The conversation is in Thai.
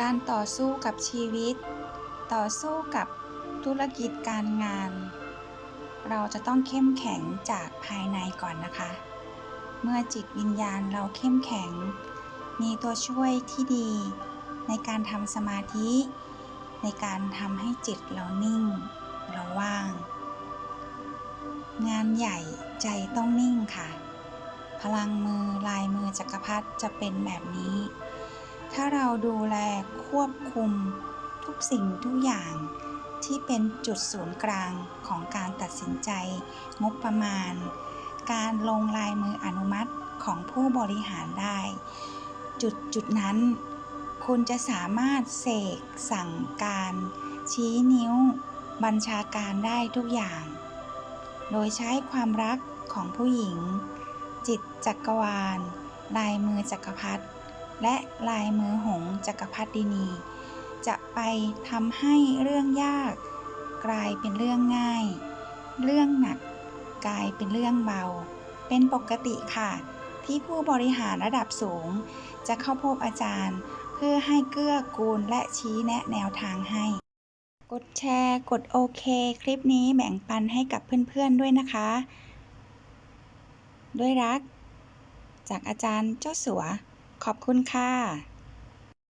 การต่อสู้กับชีวิต ต่อสู้กับธุรกิจการงาน เราจะต้องเข้มแข็งจากภายในก่อนนะคะ เมื่อจิตวิญญาณเราเข้มแข็ง มีตัวช่วยที่ดี ในการทำสมาธิ ในการทำให้จิตเรานิ่ง เราว่าง งานใหญ่ใจต้องนิ่งค่ะ พลังมือลายมือจักรพรรดิจะเป็นแบบนี้ ถ้าเราดูแลควบคุมทุกสิ่งทุกอย่างที่เป็นจุดศูนย์กลางของการตัดสินใจ งบประมาณ การลงลายมืออนุมัติของผู้บริหารได้ จุดจุดนั้น คุณจะสามารถเสกสั่งการ ชี้นิ้ว บัญชาการได้ทุกอย่าง โดยใช้ความรักของผู้หญิง จิตจักรวาล ลายมือจักรพรรดิ และลายมือหงจักรพรรดินี จะไปทำให้เรื่องยาก กลายเป็นเรื่องง่าย เรื่องหนัก กลายเป็นเรื่องเบา เป็นปกติค่ะ ที่ผู้บริหารระดับสูง จะเข้าพบอาจารย์ เพื่อให้เกื้อกูลและชี้แนะแนวทางให้ กดแชร์ กดโอเค คลิปนี้แบ่งปันให้กับเพื่อนๆด้วยนะคะ ด้วยรัก จากอาจารย์เจ้าสัว ขอบคุณค่ะ